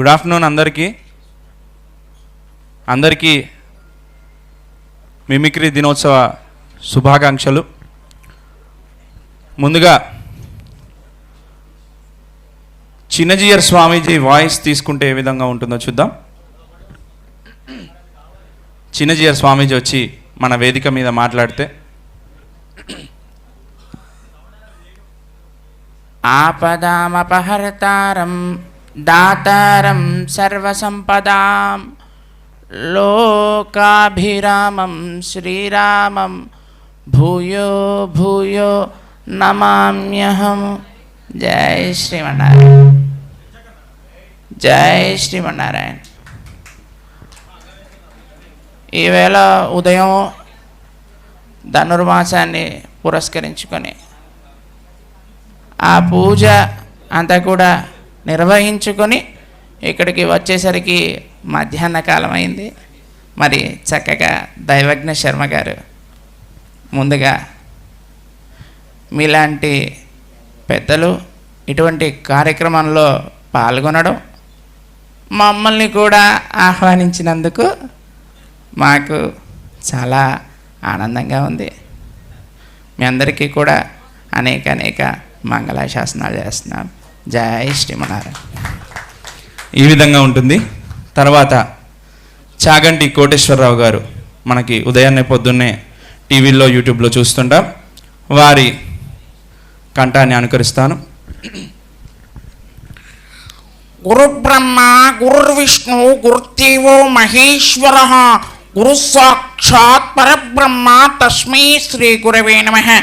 Good afternoon అందరికీ. అందరికీ mimicry దినోత్సవ శుభాకాంక్షలు. ముందుగా చిన్నజీయర్ స్వామీజీ వాయిస్ తీసుకుంటే ఏ విధంగా ఉంటుందో చూద్దాం. చిన్నజీయర్ స్వామీజీ వచ్చి మన వేదిక మీద మాట్లాడితే ఆపదామపహరతారం దాతారం సర్వసంపదాం. లోకాభిరామం శ్రీరామం. భూయో భూయో నమామ్యహం. జై శ్రీమన్నారాయణ. జై శ్రీమన్నారాయణ. ఈవేళ ఉదయం ధనుర్మాసాన్ని పురస్కరించుకొని ఆ పూజ అంతా కూడా నిర్వహించుకొని ఇక్కడికి వచ్చేసరికి మధ్యాహ్న కాలం అయింది మరి చక్కగా దైవజ్ఞ శర్మ గారు ముందుగా మీలాంటి పెద్దలు ఇటువంటి కార్యక్రమంలో పాల్గొనడం మమ్మల్ని కూడా ఆహ్వానించినందుకు మాకు చాలా ఆనందంగా ఉంది. మీ అందరికీ కూడా అనేక అనేక మంగళాశాసనాలు చేస్తున్నాం. జై శ్రీమనారాయణ ఈ విధంగా ఉంటుంది. తర్వాత చాగంటి కోటేశ్వరరావు గారు మనకి ఉదయాన్నే పొద్దున్నే టీవీల్లో యూట్యూబ్లో చూస్తుంటాం. వారి కంఠాన్ని అనుకరిస్తాను. గురు బ్రహ్మ గురుర్విష్ణు గురుదేవో మహేశ్వర. గురు సాక్షాత్ పరబ్రహ్మ తస్మై శ్రీ గురవే నమ.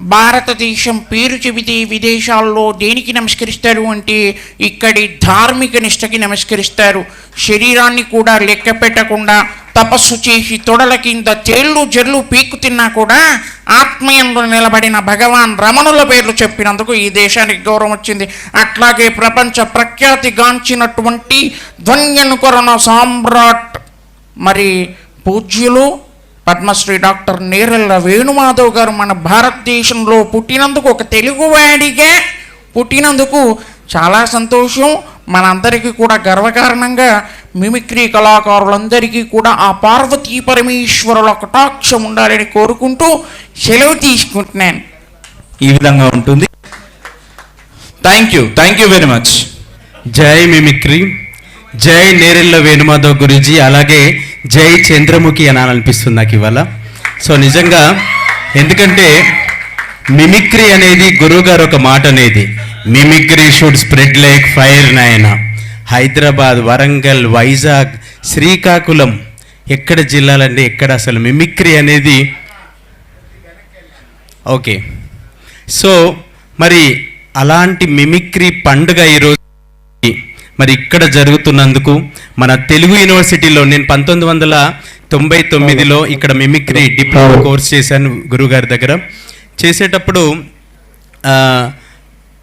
భారతదేశం పేరు చెబితే విదేశాల్లో దేనికి నమస్కరిస్తారు అంటే ఇక్కడి ధార్మిక నిష్టకి నమస్కరిస్తారు. శరీరాన్ని కూడా లెక్క పెట్టకుండా తపస్సు చేసి తొడల కింద తేళ్ళు జర్లు పీకు తిన్నా కూడా ఆత్మీయంలో నిలబడిన భగవాన్ రమణుల పేర్లు చెప్పినందుకు ఈ దేశానికి గౌరవం వచ్చింది. అట్లాగే ప్రపంచ ప్రఖ్యాతిగాంచినటువంటి ధ్వన్యనుకరణ సామ్రాట్ మరి పూజ్యులు పద్మశ్రీ డాక్టర్ నేరెళ్ళ వేణుమాధవ్ గారు మన భారతదేశంలో పుట్టినందుకు ఒక తెలుగువాడిగా పుట్టినందుకు చాలా సంతోషం. మనందరికీ కూడా గర్వకారణంగా మిమిక్రీ కళాకారులందరికీ కూడా ఆ పార్వతీ పరమేశ్వరుల కటాక్షం ఉండాలని కోరుకుంటూ సెలవు తీసుకుంటున్నాను. ఈ విధంగా ఉంటుంది. Thank you thank you very much జై మిమిక్రీ. జై నేరెళ్ళ వేణుమాధవ్ గురుజీ. అలాగే జై చంద్రముఖి అనాలనిపిస్తుంది నాకు ఇవాళ. సో నిజంగా ఎందుకంటే మిమిక్రీ అనేది గురువు గారు ఒక మాట అనేది. Mimicry should spread like fire నాయన. హైదరాబాద్ వరంగల్ వైజాగ్ శ్రీకాకుళం ఎక్కడ జిల్లాలండి ఎక్కడ అసలు మిమిక్రీ అనేది? ఓకే. సో మరి అలాంటి మిమిక్రీ పండుగ ఈరోజు మరి ఇక్కడ జరుగుతున్నందుకు మన తెలుగు యూనివర్సిటీలో నేను పంతొమ్మిది వందల తొంభై తొమ్మిదిలో ఇక్కడ మిమిక్రీ డిప్లొమా కోర్స్ చేశాను గురుగారి దగ్గర. చేసేటప్పుడు ఆ,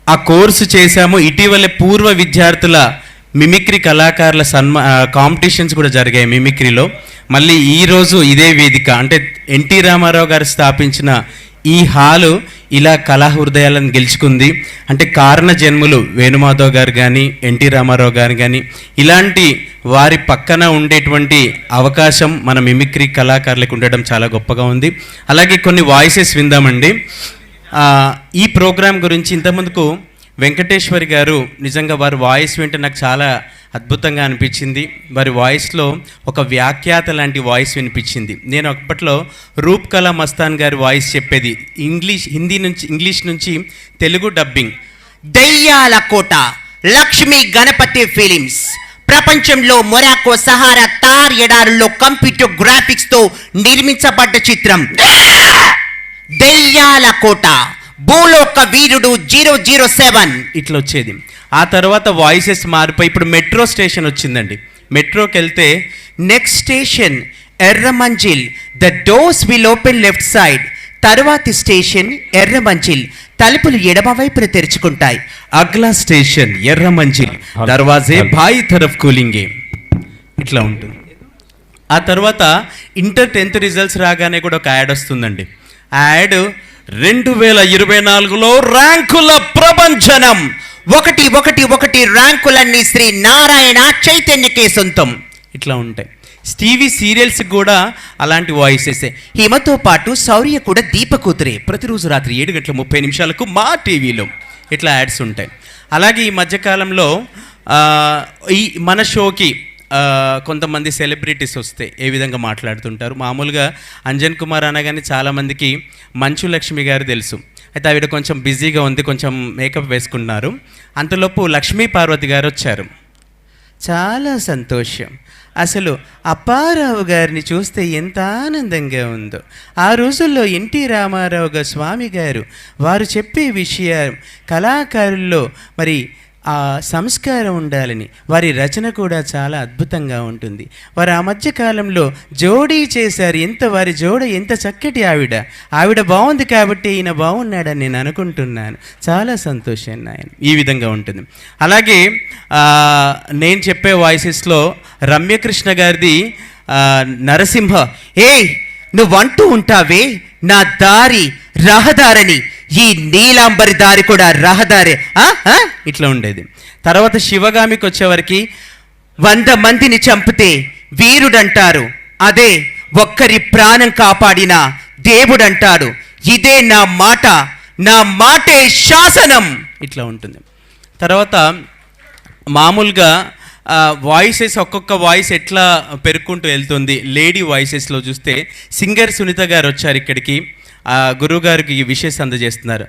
ఆ కోర్సు చేశాము. ఇటీవలే పూర్వ విద్యార్థుల మిమిక్రీ కళాకారుల సన్మా కాంపిటీషన్స్ కూడా జరిగాయి మిమిక్రీలో. మళ్ళీ ఈరోజు ఇదే వేదిక. అంటే ఎన్టీ రామారావు గారు స్థాపించిన ఈ హాలు ఇలా కళా హృదయాలను గెలుచుకుంది. అంటే కారణ జన్ములు వేణుమాధవ్ గారు కానీ ఎన్టీ రామారావు గారు కానీ ఇలాంటి వారి పక్కన ఉండేటువంటి అవకాశం మన మిమిక్రీ కళాకారులకు ఉండడం చాలా గొప్పగా ఉంది. అలాగే కొన్ని వాయిసెస్ విందామండి. ఈ ప్రోగ్రాం గురించి ఇంతకుముందుకు వెంకటేశ్వరి గారు నిజంగా వారి వాయిస్ వింటే నాకు చాలా అద్భుతంగా అనిపించింది. వారి వాయిస్లో ఒక వ్యాఖ్యాత లాంటి వాయిస్ వినిపించింది. నేను అప్పట్లో రూప్ కళా మస్తాన్ గారి వాయిస్ చెప్పేది. ఇంగ్లీష్ హిందీ నుంచి ఇంగ్లీష్ నుంచి తెలుగు డబ్బింగ్. దెయ్యాల కోట లక్ష్మి గణపతి ఫిలిమ్స్. ప్రపంచంలో మొరాకో సహారా తార్ ఎడారుల్లో కంప్యూటర్ గ్రాఫిక్స్తో నిర్మించబడ్డ చిత్రం. దెయ్యాల కోట. భూలోక వీరుడు జీరో జీరో సెవెన్. ఇట్లా వచ్చేది ఆ తర్వాత వాయిసెస్ మారిపోయి ఇప్పుడు మెట్రో స్టేషన్ వచ్చిందండి. మెట్రోకి వెళ్తే next station Erramanzil. The doors will open left side. తర్వాతి స్టేషన్ ఎర్రమంజిల్. తలుపులు ఎడమ వైపున తెరుచుకుంటాయి. అగ్లా స్టేషన్ ఎర్ర మంజిల్ దర్వాజే భాయి తరఫ్ కూలింగే. ఇట్లా ఉంటుంది. ఆ తర్వాత ఇంటర్ టెన్త్ రిజల్ట్స్ రాగానే కూడా ఒక యాడ్ వస్తుందండి. ఆ యాడ్ రెండు వేల ఇరవై నాలుగులో ర్యాంకుల ప్రభంజనం. ఒకటి ఒకటి ఒకటి ర్యాంకులన్నీ శ్రీ నారాయణ చైతన్యకే సొంతం. ఇట్లా ఉంటాయి టీవీ సీరియల్స్ కూడా అలాంటి వాయిసెస్. హిమతో పాటు శౌర్య కూడా దీప కూతురే. ప్రతిరోజు రాత్రి ఏడు గంటల ముప్పై నిమిషాలకు మా టీవీలో ఇట్లా యాడ్స్ ఉంటాయి. అలాగే ఈ మధ్యకాలంలో ఈ మన షోకి కొంతమంది సెలబ్రిటీస్ వస్తే ఏ విధంగా మాట్లాడుతుంటారు? మామూలుగా అంజన్ కుమార్ అనగానే చాలామందికి మంచు లక్ష్మి గారు తెలుసు. అయితే ఆవిడ కొంచెం బిజీగా ఉంది కొంచెం మేకప్ వేసుకున్నారు అంతలోపు లక్ష్మీ పార్వతి గారు వచ్చారు. చాలా సంతోషం. అసలు అప్పారావు గారిని చూస్తే ఎంత ఆనందంగా ఉందో. ఆ రోజుల్లో ఎన్టీ రామారావు గారు స్వామి గారు వారు చెప్పే విషయం కళాకారుల్లో మరి ఆ సంస్కారం ఉండాలని. వారి రచన కూడా చాలా అద్భుతంగా ఉంటుంది. వారు ఆ మధ్యకాలంలో జోడీ చేశారు. ఎంత వారి జోడ ఎంత చక్కటి ఆవిడ. ఆవిడ బాగుంది కాబట్టి ఈయన బాగున్నాడని నేను అనుకుంటున్నాను. చాలా సంతోషం నాయన. ఈ విధంగా ఉంటుంది. అలాగే నేను చెప్పే వాయిసెస్లో రమ్యకృష్ణ గారిది నరసింహ ఏయ్! నువ్వంటూ ఉంటావే నా దారి రహదారని. ఈ నీలాంబరి దారి కూడా రహదారే. ఆ? ఇట్లా ఉండేది. తర్వాత శివగామికి వచ్చేవరకు వంద మందిని చంపితే వీరుడంటారు. అదే ఒక్కరి ప్రాణం కాపాడిన దేవుడంటాడు. ఇదే నా మాట. నా మాటే శాసనం. ఇట్లా ఉంటుంది. తర్వాత మామూలుగా వాయిసెస్ ఒక్కొక్క వాయిస్ ఎట్లా పెరుక్కుంటూ వెళ్తుంది? లేడీ వాయిసెస్లో చూస్తే సింగర్ సునీత గారు వచ్చారు ఇక్కడికి. గురువు గారికి ఈ విషెస్ అందజేస్తున్నారు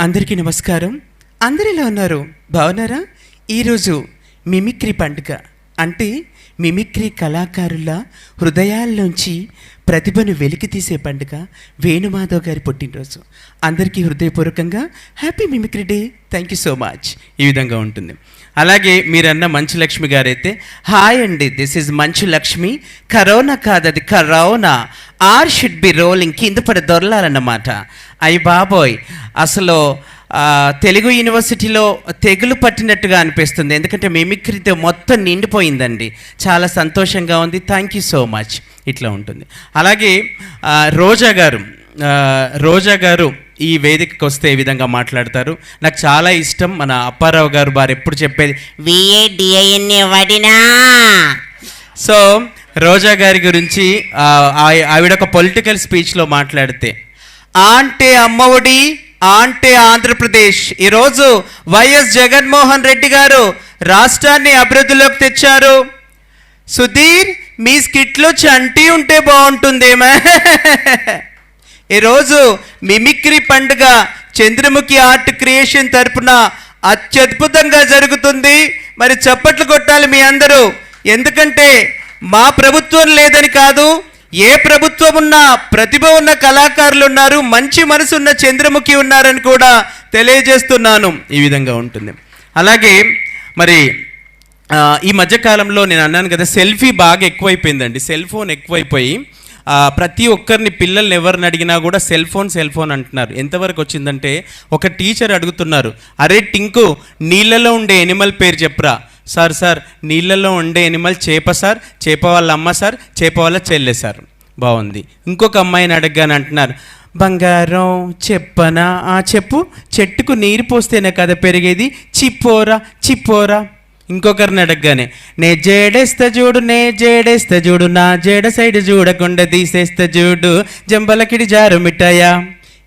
అందరికీ నమస్కారం. అందరిలో ఉన్నారు? బాగున్నారా? ఈరోజు మిమిక్రీ పండుగ. అంటే మిమిక్రీ కళాకారుల హృదయాల్లోంచి ప్రతిభను వెలికి తీసే పండుగ వేణుమాధవ్ గారి పుట్టినరోజు. అందరికీ హృదయపూర్వకంగా happy mimicry day. Thank you so much ఈ విధంగా ఉంటుంది. అలాగే మీరన్న మంచు లక్ష్మి గారైతే హాయ్ అండి this is Manchu Lakshmi corona కాదది corona. Or should be rolling కింద పడి దొరలాలన్నమాట. అయ్యి బాబోయ్ అసలు తెలుగు యూనివర్సిటీలో తెగులు పట్టినట్టుగా అనిపిస్తుంది. ఎందుకంటే మిమిక్రీతో మొత్తం నిండిపోయిందండి. చాలా సంతోషంగా ఉంది. థ్యాంక్ యూ సో మచ్ ఇట్లా ఉంటుంది. అలాగే రోజా గారు రోజా గారు ఈ వేదికకు వస్తే ఏ విధంగా మాట్లాడతారు? నాకు చాలా ఇష్టం మన అప్పారావు గారు వారు ఎప్పుడు చెప్పేది విఏడిఐఎన్ఏ వడినా. సో రోజా గారి గురించి ఆవిడ ఒక పొలిటికల్ స్పీచ్లో మాట్లాడితే ఆంటే అమ్మఒడి ఆంటే ఆంధ్రప్రదేశ్. ఈరోజు వైఎస్ జగన్మోహన్ రెడ్డి గారు రాష్ట్రాన్ని అభివృద్ధిలోకి తెచ్చారు. సుధీర్ మీ స్కిట్లో చంటి ఉంటే బాగుంటుందేమో. ఈరోజు మిమిక్రీ పండుగ చంద్రముఖి ఆర్ట్ క్రియేషన్ తరపున అత్యద్భుతంగా జరుగుతుంది. మరి చప్పట్లు కొట్టాలి మీ అందరూ. ఎందుకంటే మా ప్రభుత్వం లేదని కాదు ఏ ప్రభుత్వం ఉన్నా ప్రతిభ ఉన్న కళాకారులు ఉన్నారు మంచి మనసు ఉన్న చంద్రముఖి ఉన్నారని కూడా తెలియజేస్తున్నాను. ఈ విధంగా ఉంటుంది. అలాగే మరి ఈ మధ్యకాలంలో నేను అన్నాను కదా సెల్ఫీ బాగా ఎక్కువైపోయిందండి. సెల్ ఫోన్ ఎక్కువైపోయి ప్రతి ఒక్కరిని పిల్లల్ని ఎవరిని అడిగినా కూడా సెల్ ఫోన్ సెల్ ఫోన్ అంటున్నారు. ఎంతవరకు వచ్చిందంటే ఒక టీచర్ అడుగుతున్నారు అరే టింకు నీళ్ళలో ఉండే ఎనిమల్ పేరు చెప్పరా. సార్ సార్ నీళ్ళలో ఉండే ఎనిమల్ చేప సార్. చేప వాళ్ళ అమ్మ సార్. చేప వాళ్ళ చెల్లె సార్. బాగుంది. ఇంకొక అమ్మాయిని అడగగానే అంటున్నారు బంగారం చెప్పనా? ఆ చెప్పు. చెట్టుకు నీరు పోస్తేనే కదా పెరిగేది. చిప్పోరా చిప్పోరా. ఇంకొకరిని అడగగానే నే జేడేస్తా చూడు నే జేడేస్తా చూడు నా జేడ సైడ్ చూడకుండా తీసేస్తా చూడు జంబలకిడి జారు మిఠాయా?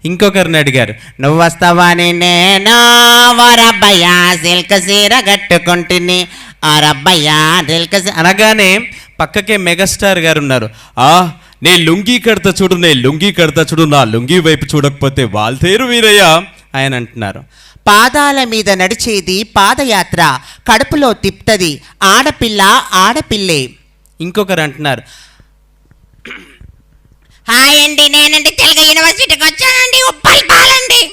ఇంకొకరిని అడిగారు నువ్వు వస్తావాని నేను వరబ్బయ్యా సిల్క్ సీర కట్టుకుంటుని. అరబ్బయ్యా సిల్క్ అనగానే పక్కకే మెగాస్టార్ గారు ఉన్నారు ఆ నే లుంగీ కడతా చూడు నే లుంగీ కడతా చూడు నా లుంగీ వైపు చూడకపోతే వాల్తేరు వీరయ్యా ఆయన అంటున్నారు. పాదాల మీద నడిచేది పాదయాత్ర కడుపులో తిప్తది ఆడపిల్ల ఆడపిల్లే. ఇంకొకరు అంటున్నారు. హాయ్ అండి నేనండి తెలుగు యూనివర్సిటీకి వచ్చానండి. ఉప్పల్ పాలండి.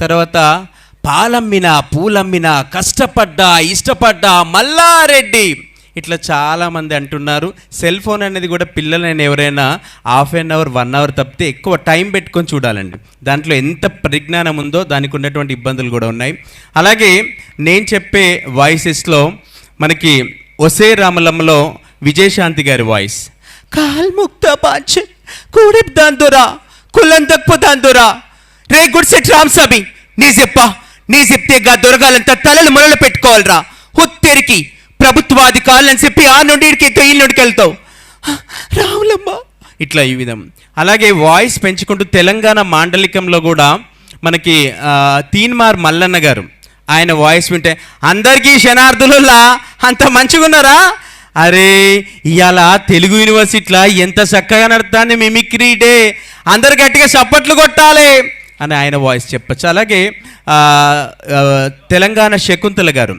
తర్వాత పాలమ్మిన పూలమ్మిన కష్టపడ్డా ఇష్టపడ్డా మల్లారెడ్డి. ఇట్లా చాలామంది అంటున్నారు. సెల్ ఫోన్ అనేది కూడా పిల్లలైన ఎవరైనా half an hour one hour తప్పితే ఎక్కువ టైం పెట్టుకొని చూడాలండి. దాంట్లో ఎంత పరిజ్ఞానం ఉందో దానికి ఉన్నటువంటి ఇబ్బందులు కూడా ఉన్నాయి. అలాగే నేను చెప్పే వాయిసెస్లో మనకి ఒసే రామలమ్మలో విజయశాంతి గారి వాయిస్. కాల్ ముక్త పాంచ్ కూడెప్ దాందోరా కులం తక్కువ దాందోరా రే గుడ్ సెట్ రామ్ సాబి నీ చెప్పా నీ చెప్తే గా దొరగాలంతా తలలు మొలలు పెట్టుకోవాలిరా. హుత్తెరికి ప్రభుత్వాధికారులని చెప్పి ఆ నుండి ఈడికి ఈ నుండికి వెళ్తావు రావులమ్మ. ఇట్లా ఈ విధం. అలాగే వాయిస్ పెంచుకుంటూ తెలంగాణ మాండలికంలో కూడా మనకి తీన్మార్ మల్లన్న గారు ఆయన వాయిస్ వింటే అందరికీ శనార్థులులా అంత మంచిగున్నారా? అరే ఇవాళ తెలుగు యూనివర్సిటీలో ఎంత చక్కగా నడుతుంది మిమిక్రీ డే. అందరు గట్టిగా చప్పట్లు కొట్టాలి అని ఆయన వాయిస్ చెప్పచ్చు. అలాగే తెలంగాణ శకుంతల గారు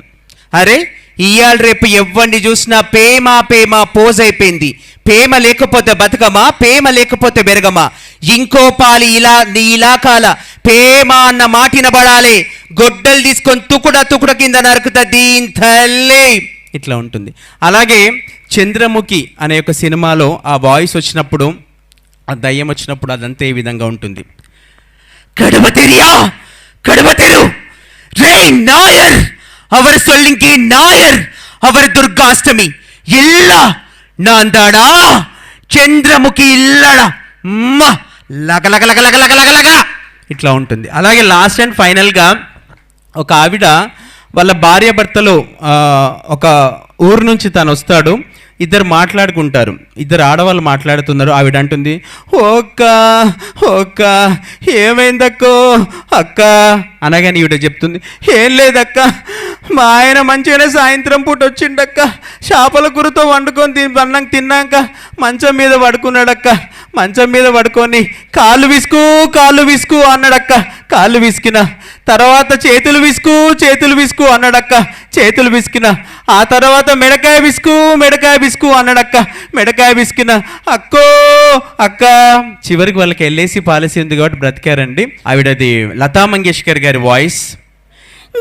అరే ఇవాళ రేపు ఎవరిని చూసినా పేమ పేమ పోజ్ అయిపోయింది. పేమ లేకపోతే బతకమా? పేమ లేకపోతే బెరగమా ఇంకో పాలి ఇలా నీ ఇలాకాల పేమ అన్న మాటిన పడాలి గొడ్డలు తీసుకొని తుకుడ తుకుడ కింద నరుకుతా దీని తల్లి. ఇట్లా ఉంటుంది. అలాగే చంద్రముఖి అనే ఒక సినిమాలో ఆ వాయిస్ వచ్చినప్పుడు ఆ దయ్యం వచ్చినప్పుడు అదంతే ఏ విధంగా ఉంటుంది? కడప తెరియా? తెరు! రే నాయర్! அவர் சொல்லிங்கி நாயர் அவர் துர்காஷ்டமி இல்ல நான் தாடா చంద్రముఖి ఇల్లడ మ్మ లగ లగ లగ లగ లగ లగ లగ ఇట్లా ఉంటుంది అలాగే లాస్ట్ అండ్ ఫైనల్గా ఒక ఆవిడ వాళ్ళ భార్య భర్తలు ఒక ఊరు నుంచి తను వస్తాడు. ఇద్దరు మాట్లాడుకుంటారు. ఇద్దరు ఆడవాళ్ళు మాట్లాడుతున్నారు. ఆవిడ అంటుంది ఓక్క ఓక్క ఏమైందక్కో? అక్క అనగానే ఈవిడ చెప్తుంది ఏం లేదక్క. మా ఆయన మంచిగానే సాయంత్రం పూట వచ్చిండక్క. చేపల కూరతో వండుకొని తిని అన్నం తిన్నాక మంచం మీద పడుకున్నాడక్క. మంచం మీద పడుకొని కాళ్ళు విసుకు కాళ్ళు విసుకు అన్నాడక్క. కాళ్ళు విసికిన. తర్వాత చేతులు విసుకు చేతులు విసుకు అన్నాడక్క. చేతులు విసికిన. ఆ తర్వాత మిడకాయ విసుకు మిడకాయ విసుకు అన్నాడక్క. మెడకాయ విసికిన. అక్కో అక్క. చివరికి వాళ్ళకి ఎల్ఏసి పాలసీ ఉంది కాబట్టి బ్రతికారండి. ఆవిడది లతా మంగేష్కర్ గారి వాయిస్.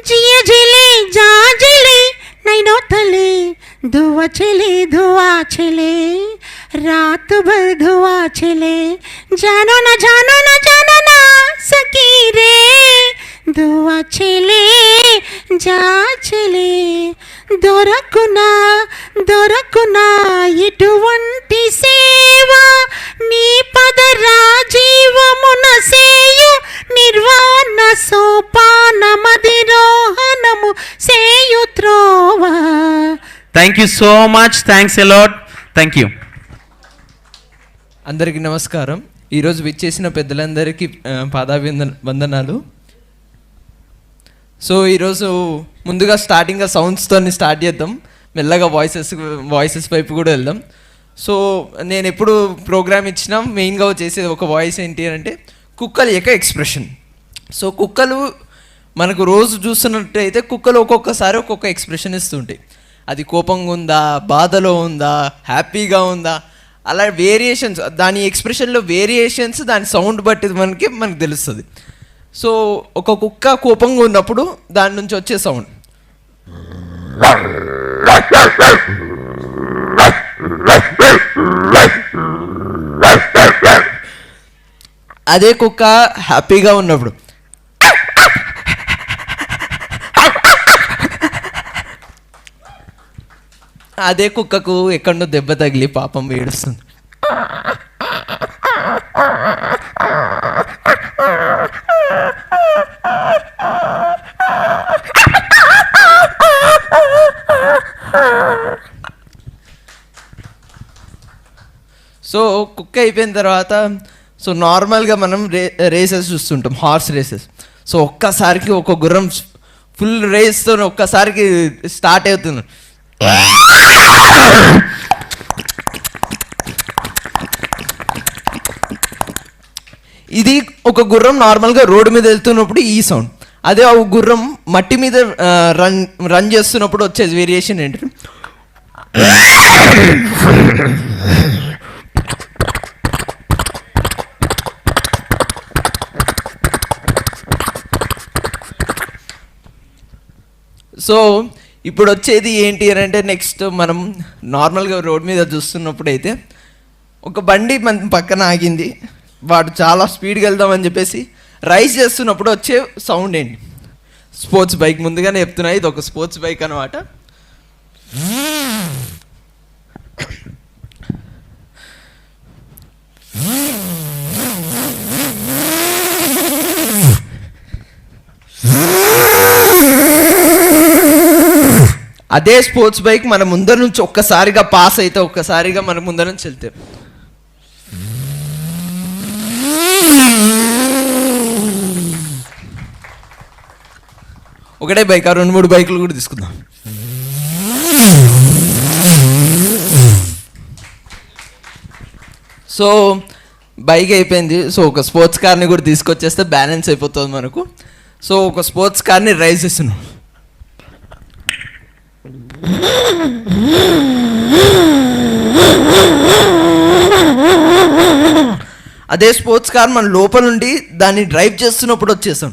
జియ జిలే జా జిలే నైనో తలే धुआ चले धुआ चले रात भर धुआ चले जानो ना जानो ना जानो ना सकी रे धुआ चले जा चले దొరకునా దొరకునా ఇటువంటి సేవ నీ పద రాజీవమున సేయు నిర్వాణ సోపాన మదిరోహణము సేయు త్రోవా thank you so much thanks a lot thank you అందరికీ నమస్కారం. ఈరోజు విచ్చేసిన పెద్దలందరికీ పాదాభివంద వందనాలు. సో ఈరోజు ముందుగా స్టార్టింగ్గా సౌండ్స్తో స్టార్ట్ చేద్దాం. మెల్లగా వాయిసెస్ వాయిసెస్ వైపు కూడా వెళ్దాం. సో నేను ఎప్పుడు ప్రోగ్రామ్ ఇచ్చినా మెయిన్గా చేసేది ఒక వాయిస్ ఏంటి అంటే కుక్కల యొక్క ఎక్స్ప్రెషన్ సో కుక్కలు మనకు రోజు చూస్తున్నట్టయితే కుక్కలు ఒక్కొక్కసారి ఒక్కొక్క ఎక్స్ప్రెషన్ ఇస్తుంటాయి. అది కోపంగా ఉందా బాధలో ఉందా హ్యాపీగా ఉందా? అలా వేరియేషన్స్ దాని ఎక్స్ప్రెషన్లో వేరియేషన్స్ దాని సౌండ్ బట్టి మనకి మనకు తెలుస్తుంది. సో ఒక కుక్క కోపంగా ఉన్నప్పుడు దాని నుంచి వచ్చే సౌండ్ అదే కుక్క హ్యాపీగా ఉన్నప్పుడు. అదే కుక్కకు ఎక్కడో దెబ్బ తగిలి పాపం ఏడుస్తుంది. సో కుక్క అయిపోయిన తర్వాత సో నార్మల్గా మనం రే రేసెస్ చూస్తుంటాం హార్స్ రేసెస్. సో ఒక్కసారికి ఒక గుర్రం ఫుల్ రేస్తో ఒక్కసారికి స్టార్ట్ అవుతుంది. ఇది ఒక గుర్రం నార్మల్గా రోడ్డు మీద వెళ్తున్నప్పుడు ఈ సౌండ్. అదే ఒక గుర్రం మట్టి మీద రన్ రన్ చేస్తున్నప్పుడు వచ్చే వేరియేషన్ ఏంటి? సో ఇప్పుడు వచ్చేది ఏంటి అని అంటే నెక్స్ట్ మనం నార్మల్గా రోడ్ మీద చూస్తున్నప్పుడు అయితే ఒక బండి మన పక్కన ఆగింది. వాడు చాలా స్పీడ్గా వెళ్దామని చెప్పేసి రైస్ చేస్తున్నప్పుడు వచ్చే సౌండ్ ఏంటి? స్పోర్ట్స్ బైక్ ముందుగానే చెప్తున్నా ఇది ఒక స్పోర్ట్స్ బైక్ అనమాట అదే స్పోర్ట్స్ బైక్ మన ముందర నుంచి ఒక్కసారిగా పాస్ అయితే ఒక్కసారిగా మన ముందర నుంచి వెళ్తే. ఒకటే బైక్ ఆ రెండు మూడు బైకులు కూడా తీసుకుందాం. సో బైక్ అయిపోయింది. సో ఒక స్పోర్ట్స్ కార్ని కూడా తీసుకొచ్చేస్తే బ్యాలెన్స్ అయిపోతుంది మనకు. సో ఒక స్పోర్ట్స్ కార్ని రైజ్ చేస్తున్నాం. అదే స్పోర్ట్స్ కార్ మన లోపల నుండి దాన్ని డ్రైవ్ చేస్తున్నప్పుడు వచ్చేసాం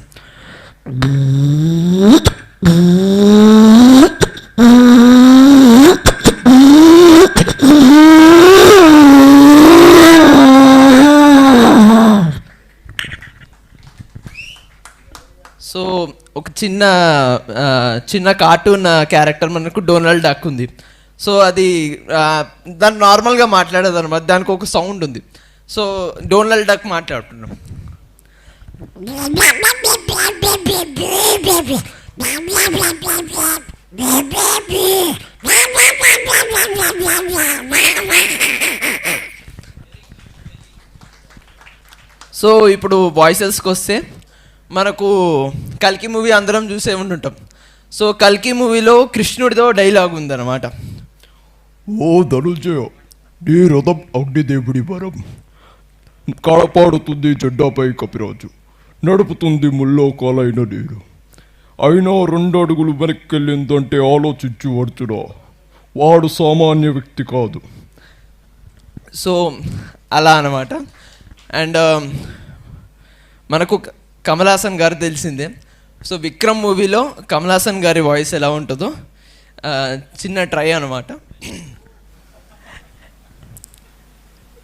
సో ఒక చిన్న చిన్న కార్టూన్ క్యారెక్టర్ మనకు డొనాల్డ్ డక్ ఉంది. సో అది దాన్ని నార్మల్గా మాట్లాడేది అనమాట దానికి ఒక సౌండ్ ఉంది. సో డొనాల్డ్ డక్ మాట్లాడుతున్నాం. సో ఇప్పుడు వాయిసెస్కి వస్తే మనకు కల్కి మూవీ అందరం చూసే ఉంటుంటాం సో కల్కి మూవీలో కృష్ణుడితో డైలాగ్ ఉందన్నమాట. ఓ ధనుంజయ నీ రథం అగ్నిదేవుడి వరం. కాపాడుతుంది జెండాపై కపిరాజు నడుపుతుంది ముల్లోకాలైన నేను అయినా రెండు అడుగులు వెనక్కెళ్ళిందంటే ఆలోచించు అర్జున వాడు సామాన్య వ్యక్తి కాదు. సో అలా అనమాట అండ్ మనకు కమల్ హాసన్ గారు తెలిసిందే. సో విక్రమ్ మూవీలో కమల్ హాసన్ గారి వాయిస్ ఎలా ఉంటుందో చిన్న ట్రై అనమాట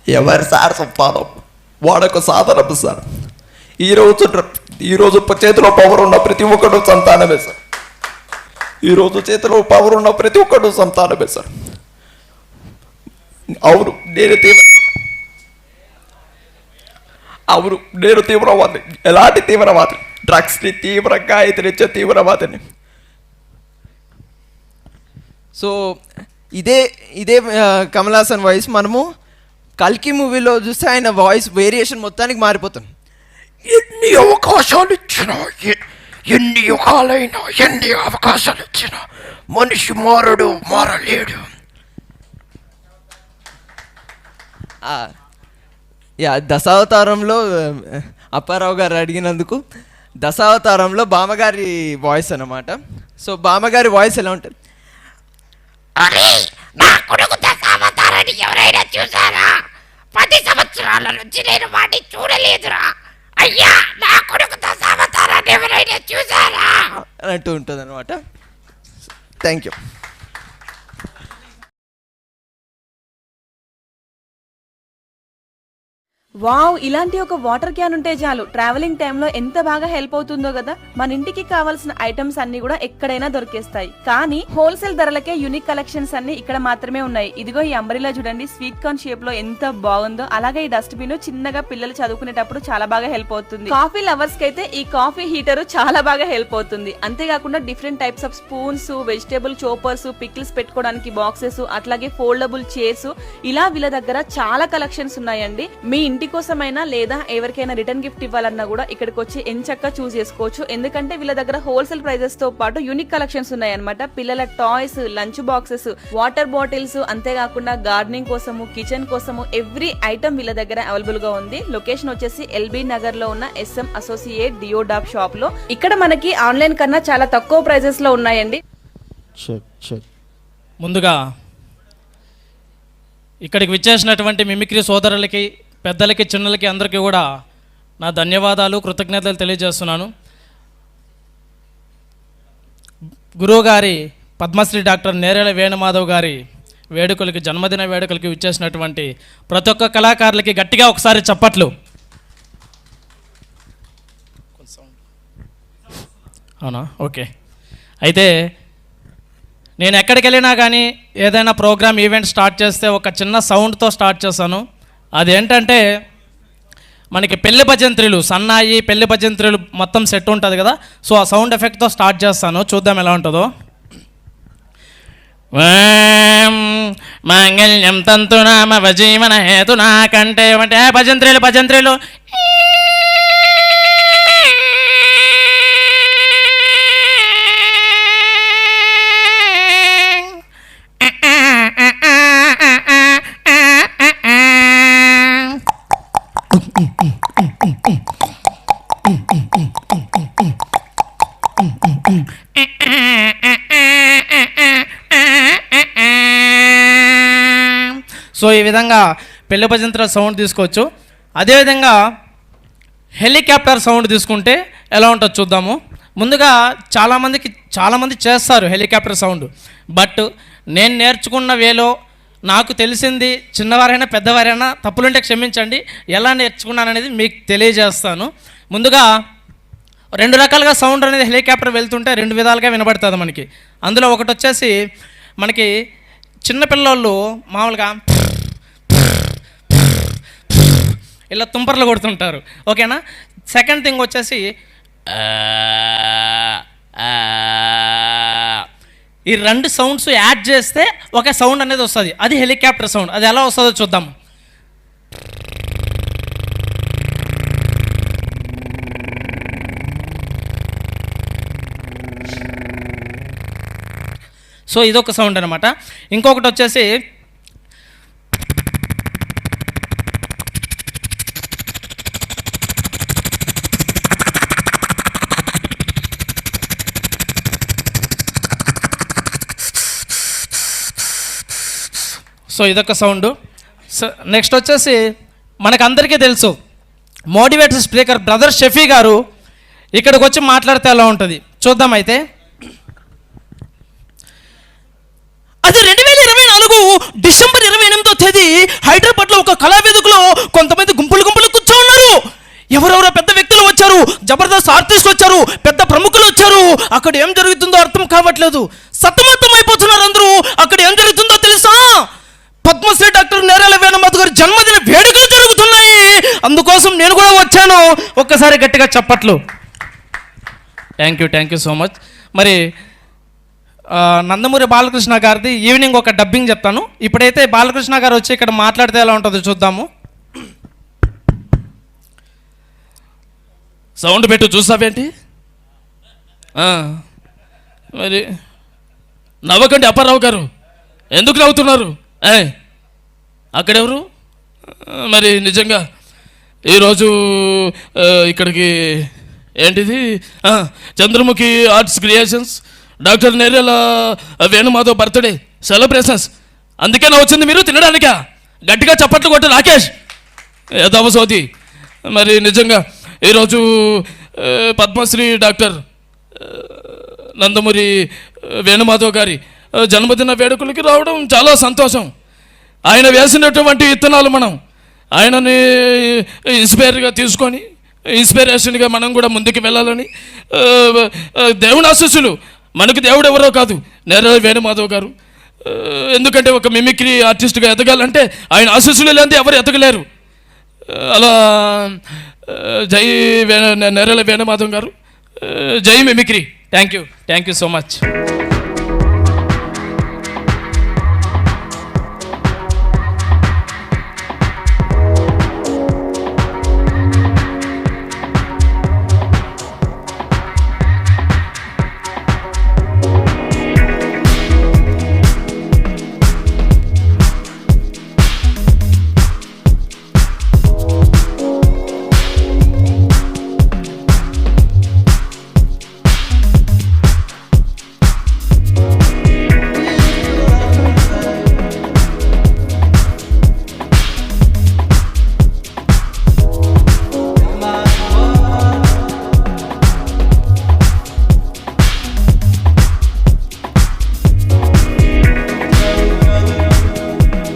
ఎవరు సార్ సంపాదం? వాడొక సాధనము సార్. ఈరోజు ఈరోజు చేతిలో పవర్ ఉన్న ప్రతి ఒక్కడు సంతానమే సార్. ఈరోజు చేతిలో పవర్ ఉన్న ప్రతి ఒక్కడు సంతానమే సార్. అవును నేను తీవ్ర అవును నేను తీవ్రవాది. ఎలాంటి తీవ్రవాది? డ్రగ్స్ని తీవ్రంగా ఎదిరించే తీవ్రవాదిని. సో ఇదే ఇదే ఆ, కమల్ హాసన్ వాయిస్ మనము కల్కి మూవీలో చూస్తే ఆయన వాయిస్ వేరియేషన్ మొత్తానికి మారిపోతుంది. ఎన్ని అవకాశాలు ఇచ్చినా ఎన్ని యుగాలైనా ఎన్ని అవకాశాలు ఇచ్చినా మనిషి మారడు మారలేడు. ఆ, యా దశావతారంలో అప్పారావు గారు అడిగినందుకు దశావతారంలో బామ్మగారి వాయిస్ అన్నమాట. సో బామ్మగారి వాయిస్ ఎలా ఉంటుంది అరే నా కొడుకు దశావతారాన్ని ఎవరైనా చూసారా? పది సంవత్సరాల నుంచి నేను వాడిని చూడలేదురా. అయ్యా నా కొడుకు దశావతారాన్ని ఎవరైనా చూసారా? అన్నట్టు ఉంటుంది అనమాట థ్యాంక్ యూ వావ్ ఇలాంటి ఒక వాటర్ క్యాన్ ఉంటే చాలు. ట్రావెలింగ్ టైంలో ఎంత బాగా హెల్ప్ అవుతుందో కదా. మన ఇంటికి కావాల్సిన ఐటమ్స్ అన్ని కూడా ఎక్కడైనా దొరికేస్తాయి. కానీ హోల్సేల్ ధరలకే యూనిక్ కలెక్షన్స్ అన్ని ఇక్కడ మాత్రమే ఉన్నాయి. ఇదిగో ఈ అంబరిలా చూడండి స్వీట్ కార్న్ షేప్లో ఎంత బాగుందో. అలాగే ఈ డస్ట్ బిన్ చిన్నగా పిల్లలు చదువుకునేటప్పుడు చాలా బాగా హెల్ప్ అవుతుంది. కాఫీ లవర్స్కి అయితే ఈ కాఫీ హీటర్ చాలా బాగా హెల్ప్ అవుతుంది. అంతేకాకుండా different types of spoons vegetable choppers pickles పెట్టుకోవడానికి బాక్సెస్ అట్లాగే ఫోల్డబుల్ చైర్స్ ఇలా వీళ్ళ దగ్గర చాలా కలెక్షన్స్ ఉన్నాయండి. మీ ఇంటి కోసమైనా లేదా ఎవరికైనా రిటర్న్ గిఫ్ట్ ఇవ్వాలన్నా కూడా ఇక్కడికి వచ్చి ఎంచక్క చూస్ చేసుకోవచ్చు. ఎందుకంటే వీళ్ళ దగ్గర హోల్సేల్ ప్రైజెస్తో పాటు యూనిక్ కలెక్షన్స్ ఉన్నాయన్నమాట. పిల్లల toys lunch boxes water bottles అంతేకాకుండా గార్డెనింగ్ కోసము కిచెన్ కోసము ఎవ్రీ ఐటమ్ వీళ్ళ దగ్గర అవైలబుల్గా ఉంది. లొకేషన్ వచ్చేసి ఎల్బీ నగర్లో ఉన్న ఎస్ఎం అసోసియేట్ డియోడాప్ షాప్లో ఇక్కడ మనకి ఆన్లైన్ కన్నా చాలా తక్కువ ప్రైజెస్లో ఉన్నాయండి. ముందుగా ఇక్కడికి విచ్చేసినటువంటి మిమిక్రీ సోదరులకి పెద్దలకి చిన్నలకి అందరికీ కూడా నా ధన్యవాదాలు కృతజ్ఞతలు తెలియజేస్తున్నాను. గురువు గారి పద్మశ్రీ డాక్టర్ నేరేల వేణుమాధవ్ గారి వేడుకలకి జన్మదిన వేడుకలకి ఇచ్చేసినటువంటి ప్రతి ఒక్క కళాకారులకి గట్టిగా ఒకసారి చప్పట్లు. అవునా? ఓకే. అయితే నేను ఎక్కడికి వెళ్ళినా కానీ ఏదైనా ప్రోగ్రామ్ ఈవెంట్ స్టార్ట్ చేస్తే ఒక చిన్న సౌండ్తో స్టార్ట్ చేశాను. అదేంటంటే మనకి పెళ్ళి భజంత్రులు సన్నాయి పెళ్ళి భజంత్రులు మొత్తం సెట్ ఉంటుంది కదా. సో ఆ సౌండ్ ఎఫెక్ట్తో స్టార్ట్ చేస్తాను. చూద్దాం ఎలా ఉంటుందో. మాంగళ్యం తంతునామ వజీవన హేతునా కంటే భజంత్రులు భజంత్రులు. సో ఈ విధంగా పెళ్ళి భజంత్ర సౌండ్ తీసుకోవచ్చు. అదేవిధంగా హెలికాప్టర్ సౌండ్ తీసుకుంటే ఎలా ఉంటుందో చూద్దాము. ముందుగా చాలామందికి చాలామంది చేస్తారు హెలికాప్టర్ సౌండ్. బట్ నేను నేర్చుకున్న వేలో నాకు తెలిసింది చిన్నవారైనా పెద్దవారైనా తప్పులుంటే క్షమించండి. ఎలా నేర్చుకున్నాను అనేది మీకు తెలియజేస్తాను. ముందుగా రెండు రకాలుగా సౌండ్ అనేది హెలికాప్టర్ వెళ్తుంటే రెండు విధాలుగా వినబడుతుంది మనకి. అందులో ఒకటి వచ్చేసి మనకి చిన్నపిల్లలు మామూలుగా ఇలా తుంపర్లు కొడుతుంటారు. ఓకేనా? సెకండ్ థింగ్ వచ్చేసి ఈ రెండు సౌండ్స్ యాడ్ చేస్తే ఒక సౌండ్ అనేది వస్తుంది. అది హెలికాప్టర్ సౌండ్ అది ఎలా వస్తుందో చూద్దాం. సో ఇదొక సౌండ్ అనమాట ఇంకొకటి వచ్చేసి సో ఇదొక సౌండ్. సో నెక్స్ట్ వచ్చేసి మనకందరికీ తెలుసు మోటివేటర్ స్పీకర్ బ్రదర్ షఫీ గారు ఇక్కడికి వచ్చి మాట్లాడితే ఎలా ఉంటుంది? చూద్దాం అయితే. అది రెండు వేల ఇరవై నాలుగు డిసెంబర్ ఇరవై ఎనిమిదో తేదీ హైదరాబాద్లో ఒక కళావేదికలో కొంతమంది గుంపులు గుంపులు కూర్చో ఉన్నారు ఎవరెవరో పెద్ద వ్యక్తులు వచ్చారు జబర్దస్త్ ఆర్టిస్ట్ వచ్చారు పెద్ద ప్రముఖులు వచ్చారు. అక్కడ ఏం జరుగుతుందో అర్థం కావట్లేదు. సతమతం అయిపోతున్నారు అందరూ. అక్కడ ఏం జరుగుతుందో తెలుసా? పద్మశ్రీ డాక్టర్ నేరాల వేణుమాధ గారి జన్మదిన వేడుకలు జరుగుతున్నాయి. అందుకోసం నేను కూడా వచ్చాను. ఒక్కసారి గట్టిగా చప్పట్లు. Thank you thank you so much మరి నందమూరి బాలకృష్ణ గారిది ఈవినింగ్ ఒక డబ్బింగ్ చెప్తాను. ఇప్పుడైతే బాలకృష్ణ గారు వచ్చి ఇక్కడ మాట్లాడితే ఎలా ఉంటుందో చూద్దాము. సౌండ్ పెట్టు చూసావేంటి మరి నవ్వకండి అప్పారావు గారు. ఎందుకు నవ్వుతున్నారు? ఏ అక్కడెవరు? మరి నిజంగా ఈరోజు ఇక్కడికి ఏంటిది? Chandramukhi arts creations doctor Nerella Venumadhav birthday celebrations. అందుకే నా వచ్చింది మీరు తినడానికా? గట్టిగా చప్పట్లు కొట్టు రాకేష్. యథావసోతి మరి నిజంగా ఈరోజు పద్మశ్రీ డాక్టర్ నందమూరి వేణుమాధవ్ గారి జన్మదిన వేడుకలకి రావడం చాలా సంతోషం. ఆయన వేసినటువంటి విత్తనాలు మనం ఆయనని ఇన్స్పైర్గా తీసుకొని ఇన్స్పిరేషన్గా మనం కూడా ముందుకు వెళ్ళాలని దేవుని ఆశస్సులు. మనకు దేవుడు ఎవరో కాదు నేర వేణుమాధవ్ గారు. ఎందుకంటే ఒక మిమిక్రీ ఆర్టిస్ట్గా ఎదగాలంటే ఆయన ఆశస్సులు లేనిదే ఎవరు ఎదగలేరు. అలా జై వేణ నెరల వేణుమాధవ్ గారు. జై mimicry. Thank you. Thank you so much.